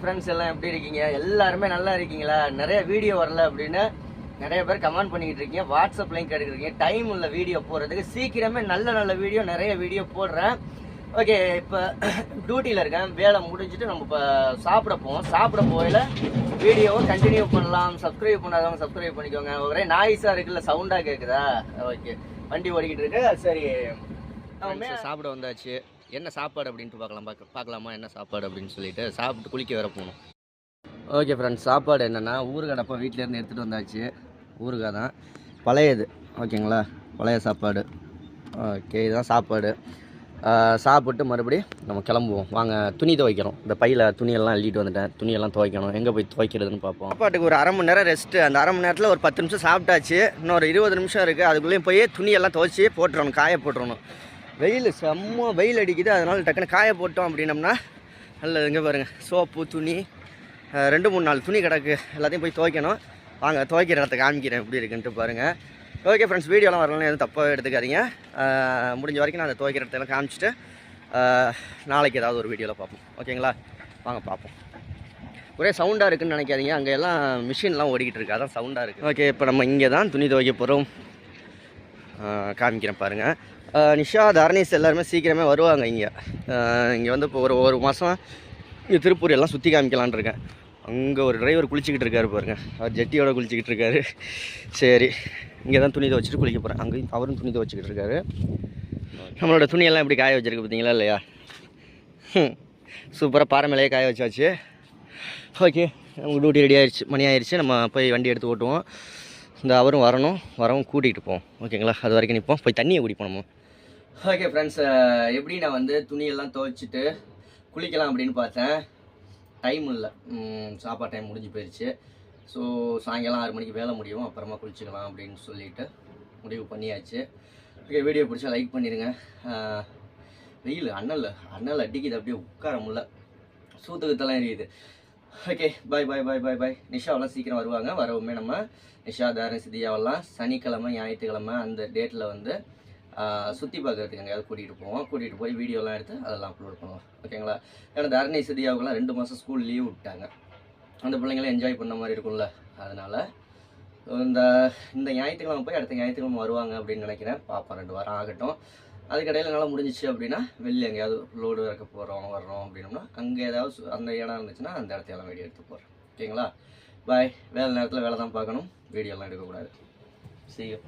Friends எல்லாம் எப்படி இருக்கீங்க? எல்லாருமே நல்லா இருக்கீங்களா? நிறைய வீடியோ வரல அப்படின்னு நிறைய பேர் கமெண்ட் பண்ணிக்கிட்டு இருக்கீங்க. வாட்ஸ்அப் லிங்க் எடுக்கிறீங்க டைம் உள்ள வீடியோ போடுறதுக்கு சீக்கிரமே நல்ல நல்ல வீடியோ நிறைய வீடியோ போடுறேன். ஓகே இப்போ டியூட்டியில் இருக்கேன். வேலை முடிஞ்சுட்டு நம்ம இப்போ சாப்பிட போவோம். சாப்பிட போயில வீடியோவை கண்டினியூ பண்ணலாம். சப்ஸ்கிரைப் பண்ணாதவங்க சப்ஸ்கிரைப் பண்ணிக்கோங்க. ஒரே நாய்ஸாக இருக்குல்ல சவுண்டாக கேட்குதா ஓகே வண்டி ஓடிக்கிட்டு இருக்கு. சரி. சாப்பிட வந்தாச்சு. என்ன சாப்பாடு அப்படின்ட்டு பார்க்கலாம் பார்க்க பார்க்கலாமா? என்ன சாப்பாடு அப்படின்னு சொல்லிட்டு சாப்பிட்டு குளிக்க வர போகணும். ஓகே ஃப்ரெண்ட்ஸ் சாப்பாடு என்னென்னா ஊறுகாய் அப்போ வீட்டிலேருந்து எடுத்துகிட்டு வந்தாச்சு. ஊறுகாய் தான். பழையது ஓகேங்களா பழைய சாப்பாடு. ஓகே இதுதான் சாப்பாடு. சாப்பிட்டு மறுபடியும் நம்ம கிளம்புவோம். வாங்க துணி துவைக்கிறோம் இந்த பையில் துணியெல்லாம் அள்ளிட்டு வந்துட்டேன். துணியெல்லாம் துவைக்கணும். எங்கே போய் துவைக்கிறதுன்னு பார்ப்போம். சாப்பாட்டுக்கு ஒரு அரை மணி நேரம் ரெஸ்ட்டு அந்த அரை மணி நேரத்தில் ஒரு பத்து நிமிஷம் சாப்பிட்டாச்சு. இன்னொரு இருபது நிமிஷம் இருக்குது அதுக்குள்ளேயும் போய் துணியெல்லாம் துவைச்சி போட்டுறணும் காய போட்டுறணும். வெயில் செம்ம வெயில் அடிக்குது அதனால் டக்குன்னு காய போட்டோம் அப்படின்னம்னா நல்லதுங்க பாருங்கள் சோப்பு துணி ரெண்டு மூணு நாள் துணி கிடக்கு எல்லாத்தையும் போய் துவைக்கணும். வாங்க துவைக்கிற இடத்த காமிக்கிறேன் எப்படி இருக்குன்ட்டு பாருங்கள் ஓகே ஃப்ரெண்ட்ஸ் வீடியோலாம் வரலாம் எதுவும் தப்பாக எடுத்துக்காதீங்க. முடிஞ்ச வரைக்கும் நான் அந்த துவைக்கிற இடத்தெல்லாம் காமிச்சிட்டு நாளைக்கு ஏதாவது ஒரு வீடியோவில் பார்ப்போம். ஓகேங்களா வாங்க பார்ப்போம். ஒரே சவுண்டாக இருக்குதுன்னு நினைக்காதீங்க அங்கே எல்லாம் மிஷின்லாம் ஓடிக்கிட்டு இருக்கு அதான் சவுண்டாக இருக்குது ஓகே இப்போ நம்ம இங்கே தான் துணி துவைக்க போகிறோம் காமிக்கிறேன் பாருங்கள் நிஷா தரணீஸ் எல்லாருமே சீக்கிரமே வருவாங்க இங்கே. இங்கே வந்து இப்போ ஒரு ஒரு மாதம் இங்கே திருப்பூர் எல்லாம் சுற்றி காமிக்கலான்னு இருக்கேன். அங்கே ஒரு டிரைவர் குளிச்சிக்கிட்டு இருக்காரு பாருங்க. அவர் ஜெட்டியோட குளிச்சிக்கிட்டு இருக்காரு. சரி இங்கே தான் துணி துவச்சிட்டு குளிக்க போகிறேன் அங்கேயும் அவரும் துணி துவச்சிக்கிட்டு இருக்காரு. நம்மளோட துணியெல்லாம் எப்படி காய வச்சுருக்கு பார்த்தீங்களா இல்லையா? சூப்பராக பாறை மேலேயே காய வச்சாச்சு. ஓகே நமக்கு டியூட்டி ரெடி ஆயிடுச்சு மணி ஆயிடுச்சு நம்ம போய் வண்டி எடுத்து ஓட்டுவோம். இந்த அவரும் வரணும் வரவும் கூட்டிகிட்டு போவோம் ஓகேங்களா? அது வரைக்கும் நிற்போம் போய் தண்ணியை குடிப்போம் நம்ம. ஓகே ஃப்ரெண்ட்ஸ் எப்படி நான் வந்து துணியெல்லாம் துவைச்சிட்டு குளிக்கலாம் அப்படின்னு பார்த்தேன். டைம் இல்லை. சாப்பாடு டைம் முடிஞ்சு போயிடுச்சு ஸோ சாயங்காலம் ஆறு மணிக்கு வேலை முடியும். அப்புறமா குளிச்சுக்கலாம் அப்படின்னு சொல்லிட்டு முடிவு பண்ணியாச்சு. ஓகே வீடியோ பிடிச்சா லைக் பண்ணிடுங்க வெயில் அண்ணல் அண்ணல் அடிக்குது. அப்படியே உட்கார முடில சூத்துக்கத்தெல்லாம் எரியுது. ஓகே பாய் பாய் பாய் பாய் பாய் நிஷாவெல்லாம் சீக்கிரம் வருவாங்க? வரவுமே நம்ம நிஷா தாரணி சிதியாவெல்லாம் சனிக்கிழமை ஞாயிற்றுக்கிழமை அந்த டேட்டில் வந்து சுற்றி பார்க்கறதுக்கு எங்கேயாவது கூட்டிகிட்டு போவோம். கூட்டிகிட்டு போய் வீடியோலாம் எடுத்து அதெல்லாம் அப்லோட் பண்ணுவோம். ஓகேங்களா ஏன்னா தரணி சிதியாவுக்குலாம் ரெண்டு மாதம் ஸ்கூல் லீவ் விட்டாங்க. அந்த பிள்ளைங்களாம் என்ஜாய் பண்ண மாதிரி இருக்கும்ல. அதனால் இந்த இந்த ஞாயிற்றுக்கிழமை போய் அடுத்த ஞாயிற்றுக்கிழமை வருவாங்க அப்படின்னு நினைக்கிறேன். பார்ப்போம் ரெண்டு வாரம் ஆகட்டும். அதுக்கடையில் என்னால் முடிஞ்சிச்சு அப்படின்னா வெளியில் எங்கேயாவது லோடு இறக்க போகிறோம் வர்றோம் அப்படின்னோம்னா அங்கே ஏதாவது அந்த இடம் இருந்துச்சுன்னா அந்த இடத்தையெல்லாம் வீடியோ எடுத்து போகிறேன் ஓகேங்களா? பாய் வேலை நேரத்தில் வேலை தான் பார்க்கணும். வீடியோலாம் எடுக்கக்கூடாது. செய்யும்